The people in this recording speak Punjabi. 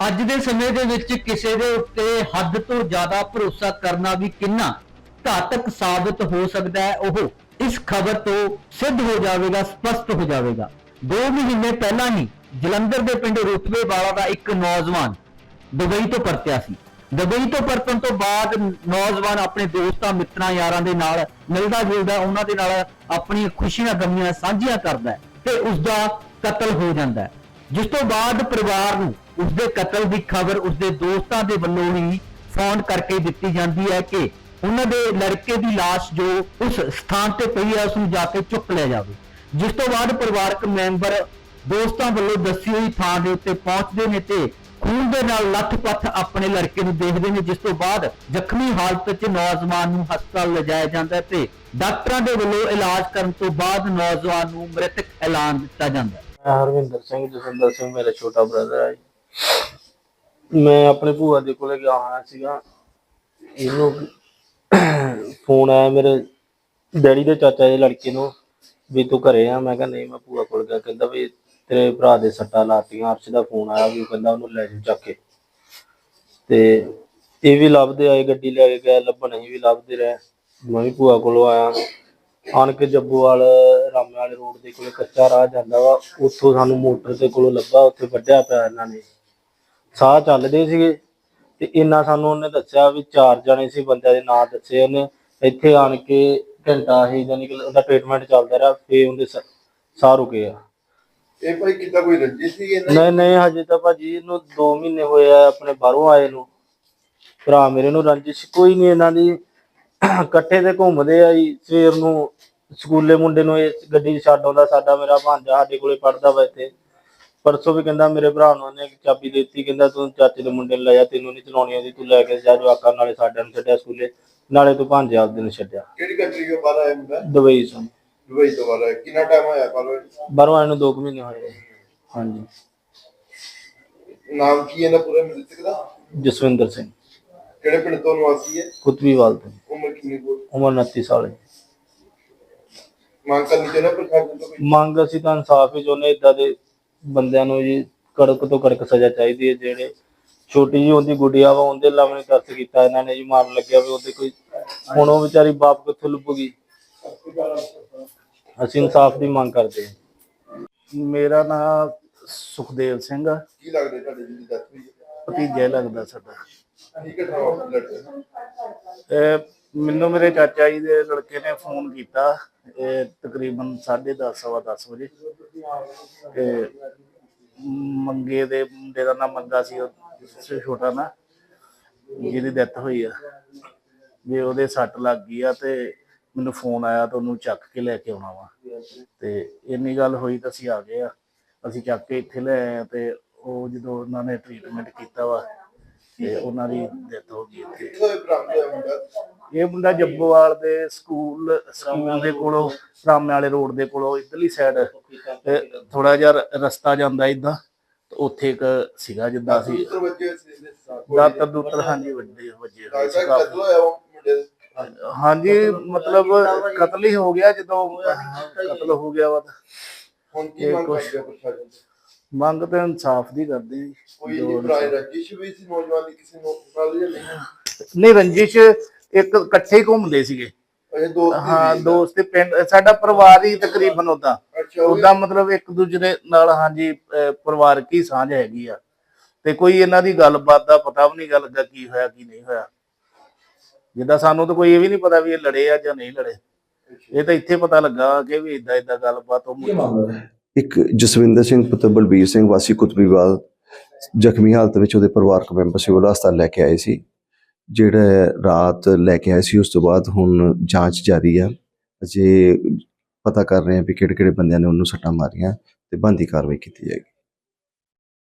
ਅੱਜ ਦੇ ਸਮੇਂ ਦੇ ਵਿੱਚ ਕਿਸੇ ਦੇ ਉੱਤੇ ਹੱਦ ਤੋਂ ਜ਼ਿਆਦਾ ਭਰੋਸਾ ਕਰਨਾ ਵੀ ਕਿੰਨਾ ਘਾਤਕ ਸਾਬਤ ਹੋ ਸਕਦਾ ਹੈ ਉਹ ਇਸ ਖਬਰ ਤੋਂ ਸਿੱਧ ਹੋ ਜਾਵੇਗਾ, ਸਪਸ਼ਟ ਹੋ ਜਾਵੇਗਾ। 2 ਮਹੀਨੇ ਪਹਿਲਾਂ ਹੀ ਜਲੰਧਰ ਦੇ ਪਿੰਡ ਰੁਤਬੇ ਵਾਲਾ ਦਾ ਇੱਕ ਨੌਜਵਾਨ ਦੁਬਈ ਤੋਂ ਪਰਤਿਆ ਸੀ। ਦੁਬਈ ਤੋਂ ਪਰਤਣ ਤੋਂ ਬਾਅਦ ਨੌਜਵਾਨ ਆਪਣੇ ਦੋਸਤਾਂ, ਮਿੱਤਰਾਂ, ਯਾਰਾਂ ਦੇ ਨਾਲ ਮਿਲਦਾ ਜੁਲਦਾ ਉਹਨਾਂ ਦੇ ਨਾਲ ਆਪਣੀਆਂ ਖੁਸ਼ੀਆਂ, ਗਮੀਆਂ ਸਾਂਝੀਆਂ ਕਰਦਾ ਤੇ ਉਸ ਦਾ ਕਤਲ ਹੋ ਜਾਂਦਾ ਜਿਸ ਤੋਂ ਬਾਅਦ ਪਰਿਵਾਰ ਨੂੰ ਉਸ ਦੇ ਕਤਲ ਦੀ ਖਬਰ ਉਸ ਦੇ ਦੋਸਤਾਂ ਦੇ ਵੱਲੋਂ ਹੀ ਫੋਨ ਕਰਕੇ ਦਿੱਤੀ ਜਾਂਦੀ ਹੈ ਕਿ ਉਹਨਾਂ ਦੇ ਲੜਕੇ ਦੀ ਲਾਸ਼ ਜੋ ਉਸ ਸਥਾਨ ਤੇ ਪਈ ਹੈ ਉਸ ਨੂੰ ਜਾ ਕੇ ਚੁੱਕ ਲਿਆ ਜਾਵੇ। ਜਿਸ ਤੋਂ ਬਾਅਦ ਪਰਿਵਾਰਕ ਮੈਂਬਰ ਦੋਸਤਾਂ ਵੱਲੋਂ ਦੱਸੀ ਹੋਈ ਥਾਂ ਦੇ ਉੱਤੇ ਪਹੁੰਚਦੇ ਨੇ ਤੇ ਖੂਨ ਦੇ ਨਾਲ ਲੱਥ-ਪੱਥ ਆਪਣੇ ਲੜਕੇ ਨੂੰ ਦੇਖਦੇ ਨੇ, ਜਿਸ ਤੋਂ ਬਾਅਦ ਜ਼ਖਮੀ ਹਾਲਤ 'ਚ ਨੌਜਵਾਨ ਨੂੰ ਹਸਪਤਾਲ ਲਿਜਾਇਆ ਜਾਂਦਾ ਹੈ ਤੇ ਡਾਕਟਰਾਂ ਦੇ ਵੱਲੋਂ ਇਲਾਜ ਕਰਨ ਤੋਂ ਬਾਅਦ ਨੌਜਵਾਨ ਨੂੰ ਮ੍ਰਿਤਕ ਐਲਾਨ ਦਿੱਤਾ ਜਾਂਦਾ ਹੈ। ਹਰਵਿੰਦਰ ਸਿੰਘ, ਜਸਵਿੰਦਰ ਸਿੰਘ, ਮੇਰਾ ਛੋਟਾ ਬ੍ਰਦਰ ਹੈ ਮੈਂ ਆਪਣੇ ਭੂਆ ਦੇ ਕੋਲੇ ਗਿਆ ਹੋਇਆ ਸੀਗਾ। ਇਹਨੂੰ ਫੋਨ ਆਇਆ ਮੇਰੇ ਡੈਡੀ ਦੇ ਚਾਚਾ ਦੇ ਲੜਕੇ ਨੂੰ ਵੀ ਤੂੰ ਘਰੇ ਆ। ਮੈਂ ਕਿਹਾ, ਨਹੀਂ, ਮੈਂ ਭੂਆ ਕੋਲ ਗਿਆ। ਕਹਿੰਦਾ ਵੀ ਤੇਰੇ ਭਰਾ ਦੇ ਸੱਟਾਂ ਲਾਤੀਆਂ। ਅਰਸ਼ ਦਾ ਫੋਨ ਆਇਆ ਵੀ ਉਹ ਕਹਿੰਦਾ ਉਹਨੂੰ ਲੈ ਜਾ ਚੱਕ ਕੇ। ਤੇ ਇਹ ਵੀ ਲੱਭਦੇ ਆਏ, ਗੱਡੀ ਲੈ ਕੇ ਗਏ। ਲੱਭਣ ਅਸੀਂ ਵੀ ਲੱਭਦੇ ਰਹੇ। ਮੈਂ ਵੀ ਭੂਆ ਕੋਲੋਂ ਆਇਆ। ਆਣ ਕੇ ਜੱਬੂਵਾਲ ਰਾਮੇ ਵਾਲੇ ਰੋਡ ਦੇ ਕੋਲੇ ਕੱਚਾ ਰਾਹ ਜਾਂਦਾ ਵਾ। ਉੱਥੋਂ ਸਾਨੂੰ ਮੋਟਰ ਦੇ ਕੋਲੋਂ ਲੱਭਾ। ਉੱਥੇ ਵੱਢਿਆ ਪਿਆ ਇਹਨਾਂ ਨੇ। ਸਾਹ ਚੱਲਦੇ ਸੀਗੇ ਤੇ ਇੰਨਾ ਸਾਨੂੰ ਉਹਨੇ ਦੱਸਿਆ ਵੀ ਚਾਰ ਜਣੇ ਸੀ ਬੰਦਿਆਂ ਦੇ ਨਾਂ ਦੱਸੇ ਉਹਨੇ। ਇੱਥੇ ਆਣ ਕੇ ਘੰਟਾ ਹੀ ਜਾਨੀ ਕਿ ਉਹਦਾ ਟ੍ਰੀਟਮੈਂਟ ਚੱਲਦਾ ਰਿਹਾ ਫੇ ਉਹਦੇ ਸ- ਸਾਹ ਰੁਕੇ ਆ। ਇਹ ਭਾਈ ਕਿੱਦਾਂ ਕੋਈ ਰੰਜਿਸ਼ ਸੀ ਇਹਨਾਂ ਨਹੀਂ ਨਹੀਂ ਹਜੇ ਤਾਂ ਭਾਜੀ ਇਹਨੂੰ 2 ਮਹੀਨੇ ਹੋਏ ਆ ਆਪਣੇ ਬਾਹਰੋਂ ਆਏ ਨੂੰ। ਭਰਾ ਮੇਰੇ ਨੂੰ ਰੰਜਿਸ਼ ਕੋਈ ਨਹੀਂ ਇਹਨਾਂ ਦੀ। ਇਕੱਠੇ ਤੇ ਘੁੰਮਦੇ ਆ ਜੀ ਸਵੇਰ ਨੂੰ। ਸਕੂਲੇ ਮੁੰਡੇ ਨੂੰ ਇਹ ਗੱਡੀ 'ਚ ਛੱਡ ਆਉਂਦਾ ਸਾਡਾ ਮੇਰਾ ਭਾਂਜਾ ਸਾਡੇ ਕੋਲੇ ਪੜਦਾ ਵਾ ਇੱਥੇ। ਪਰਸੋਂ ਵੀ ਕਹਿੰਦਾ ਮੇਰੇ ਭਰਾ ਨੂੰ ਉਹਨੇ ਚਾਬੀ ਦੇ ਦਿੱਤੀ ਕਹਿੰਦਾ ਤੂੰ ਚਾਚੇ ਦੇ ਮੁੰਡੇ ਨੂੰ ਲੈ ਜਾ ਤੈਨੂੰ ਨਹੀਂ ਚਲਾਉਣੀ ਆਉਂਦੀ ਤੂੰ ਲੈ ਕੇ ਜਾ ਜਵਾਕਾਂ ਨਾਲੇ ਸਾਡੇ ਨੂੰ ਛੱਡਿਆ ਸਕੂਲੇ ਨਾਲੇ ਤੂੰ ਭਾਂਜੇ ਆਪਦੇ ਨੂੰ ਛੱਡਿਆ। ਕਿਹੜੀ ਕੰਟਰੀ ਤੋਂ ਬਾਹਰ ਆਇਆ ਮੁੰਡਾ? ਦੁਬਈ ਤੋਂ ਦੁਬਈ ਤੋਂ ਬਾਹਰ ਆਇਆ। ਕਿੰਨਾ ਟਾਈਮ ਹੋਇਆ ਬਾਹਰ ਬਾਹਰੋਂ ਆਏ ਨੂੰ 2 ਮਹੀਨੇ ਹੋਏ ਹਾਂਜੀ। ਨਾਮ ਕੀ ਹੈ ਨਾ ਪੂਰਾ ਮ੍ਰਿਤਕ ਦਾ ਜਸਵਿੰਦਰ ਸਿੰਘ। ਕਿਹੜੇ ਪਿੰਡ ਤੋਂ ਨਿਵਾਸੀ ਹੈ? ਕੁਤਬੀਵਾਲ ਤੋਂ। ਉਮਰ ਕਿੰਨੀ ਕੋ? ਉਮਰ 29 ਸਾਲ ਹੈ। ਮੰਗ ਕਰਨੀ ਚਾਹੁੰਦਾ ਪ੍ਰਸ਼ਾਸਨ ਤੋਂ ਮੰਗ ਅਸੀਂ ਤਾਂ ਇਨਸਾਫ ਹੀ ਚਾਹੁੰਦੇ ਇਦਾਂ ਦੇ ਬੰਦਿਆਂ ਨੂੰ ਜੀ ਕੜਕ ਤੋਂ ਕੜਕ ਸਜ਼ਾ ਚਾਹੀਦੀ ਹੈ ਜਿਹੜੇ ਛੋਟੀ ਜੀ ਉਹਦੀ ਗੁੱਡੀਆ ਵਾ ਉਹਦੇ ਲਾਵਣੇ ਤਰਸ ਕੀਤਾ ਇਹਨਾਂ ਨੇ ਜੀ ਮਾਰਨ ਲੱਗਿਆ ਵੀ ਉਹਦੇ ਕੋਈ ਹੁਣ ਉਹ ਵਿਚਾਰੀ ਬਾਪ ਕਿੱਥੋਂ ਲੱਭੂਗੀ? ਅਸੀਂ ਇਨਸਾਫ ਦੀ ਮੰਗ ਕਰਦੇ ਹਾਂ। ਮੇਰਾ ਨਾਮ ਸੁਖਦੇਵ ਸਿੰਘ ਆ। ਕੀ ਲੱਗਦਾ ਤੁਹਾਡੇ ਜੀ ਦੀ ਡੈਥ ਹੋਈ ਹੈ? ਭਤੀਜਾ ਲੱਗਦਾ ਸਾਡਾ। ਕੀ ਘਟਨਾ ਹੋਈ ਲੜਕੇ ਨਾਲ? ਤੇ ਮੈਨੂੰ ਮੇਰੇ ਚਾਚਾ ਜੀ ਦੇ ਲੜਕੇ ਨੇ ਫੋਨ ਕੀਤਾ ਇਹ ਤਕਰੀਬਨ 10:30 ਸਵਾ 10 ਵਜੇ। ਤੇ ਮੰਗੇ ਦੇ ਮੁੰਡੇ ਦਾ ਨਾਮ ਮੰਗਾ ਸੀ, ਉਹ ਸ- ਛੋਟਾ ਨਾ, ਜਿਹਦੀ ਡੈਥ ਹੋਈ ਆ। ਵੀ ਉਹਦੇ ਸੱਟ ਲੱਗ ਗਈ ਆ ਤੇ ਮੈਨੂੰ ਫੋਨ ਆਇਆ ਤਾਂ ਉਹਨੂੰ ਚੱਕ ਕੇ ਲੈ ਕੇ ਆਉਣਾ ਵਾ। ਤੇ ਇੰਨੀ ਗੱਲ ਹੋਈ ਤਾਂ ਅਸੀਂ ਆ ਗਏ ਆ। ਅਸੀਂ ਚੱਕ ਕੇ ਇੱਥੇ ਲੈ ਆਏ ਆ ਤੇ ਉਹ ਜਦੋਂ ਉਹਨਾਂ ਨੇ ਟ੍ਰੀਟਮੈਂਟ ਕੀਤਾ ਵਾ, ਤੇ ਉਹਨਾਂ ਦੀ ਡੈਥ ਹੋ ਗਈ ਇੱਥੇ। ਕਿੱਥੋਂ ਇਹ ਬਰਾਮਦ ਹੋਇਆ ਮੁੰਡਾ? ਇਹ ਮੁੰਡਾ ਜੱਬੋਵਾਲ ਦੇ ਸਕੂਲ ਸਕੂਲ ਦੇ ਕੋਲੋਂ ਰਾਮੇ ਵਾਲੇ ਰੋਡ ਦੇ ਕੋਲੋਂ ਇਧਰਲੀ ਸਾਈਡ ਥੋੜਾ ਜਿਹਾ ਰਸਤਾ ਜਾਂਦਾ ਇਦਾਂ ਉੱਥੇ ਇੱਕ ਸੀਗਾ ਜਿੱਦਾਂ ਸੀ ਦਾਤਰ ਦੂਤਰ ਹਾਂਜੀ ਵੱਡੇ ਵੱਜੇ। ਹਾਂਜੀ ਮਤਲਬ ਕਤਲ ਹੀ ਹੋ ਗਿਆ ਜਦੋਂ ਕਤਲ ਹੋ ਗਿਆ ਵਾ ਤਾਂ। ਹੁਣ ਕੀ ਇਹ ਮੰਗ ਕਰਦੇ ਪ੍ਰਸ਼ਾਸਨ ਤੋਂ? ਮੰਗ ਤਾਂ ਇਨਸਾਫ ਦੀ ਕਰਦੇ ਆ। ਕੋਈ ਰੰਜਿਸ਼ ਵੀ ਸੀ ਨੌਜਵਾਨ ਦੀ ਕਿਸੇ ਨੂੰ ਨਹੀਂ ਰੰਜਿਸ਼ ਇੱਕ ਇਕੱਠੇ ਹੀ ਘੁੰਮਦੇ ਸੀਗੇ। ਹਾਂ ਦੋਸਤ ਤੇ ਪਿੰਡ ਸਾਡਾ ਪਰਿਵਾਰ ਹੀ ਤਕਰੀਬਨ ਉਦਾਂ ਅੱਛਾ ਉਹ ਉਦਾਂ ਮਤਲਬ ਇੱਕ ਦੂਜੇ ਦੇ ਨਾਲ ਹਾਂਜੀ ਅਹ ਪਰਿਵਾਰਕ ਹੀ ਸਾਂਝ ਹੈਗੀ ਆ। ਤੇ ਕੋਈ ਇਹਨਾਂ ਦੀ ਗੱਲਬਾਤ ਦਾ ਪਤਾ ਵੀ ਨਹੀਂ ਗਾ ਲੱਗਾ ਕੀ ਹੋਇਆ ਕੀ ਨਹੀਂ ਹੋਇਆ। ਜਿੱਦਾਂ ਸਾਨੂੰ ਤਾਂ ਕੋਈ ਇਹ ਵੀ ਨਹੀਂ ਪਤਾ ਵੀ ਇਹ ਲੜੇ ਆ ਜਾਂ ਨਹੀਂ ਲੜੇ। ਇਹ ਤਾਂ ਇੱਥੇ ਪਤਾ ਲੱਗਾ ਕਿ ਵੀ ਇਦਾਂ ਇਦਾਂ ਗੱਲਬਾਤ ਉਹ ਇੱਕ ਜਸਵਿੰਦਰ ਸਿੰਘ ਪੁੱਤਰ ਬਲਬੀਰ ਸਿੰਘ ਵਾਸੀ ਕੁਤਬੀਵਾਲ ਜ਼ਖਮੀ ਹਾਲਤ ਵਿੱਚ ਉਹਦੇ ਪਰਿਵਾਰਕ ਮੈਂਬਰ ਸਿਵਲ ਹਸਪਤਾਲ ਲੈ ਕੇ ਆਏ ਸੀ। ਜਿਹੜਾ ਰਾਤ ਲੈ ਕੇ ਆਏ ਸੀ, ਉਸ ਤੋਂ ਬਾਅਦ ਹੁਣ ਜਾਂਚ ਜਾਰੀ ਆ। ਅਜੇ ਪਤਾ ਕਰ ਰਹੇ ਆ ਵੀ ਕਿਹੜੇ ਕਿਹੜੇ ਬੰਦਿਆਂ ਨੇ ਉਹਨੂੰ ਸੱਟਾਂ ਮਾਰੀਆਂ ਤੇ ਬੰਦੀ ਕਾਰਵਾਈ ਕੀਤੀ ਜਾਏਗੀ।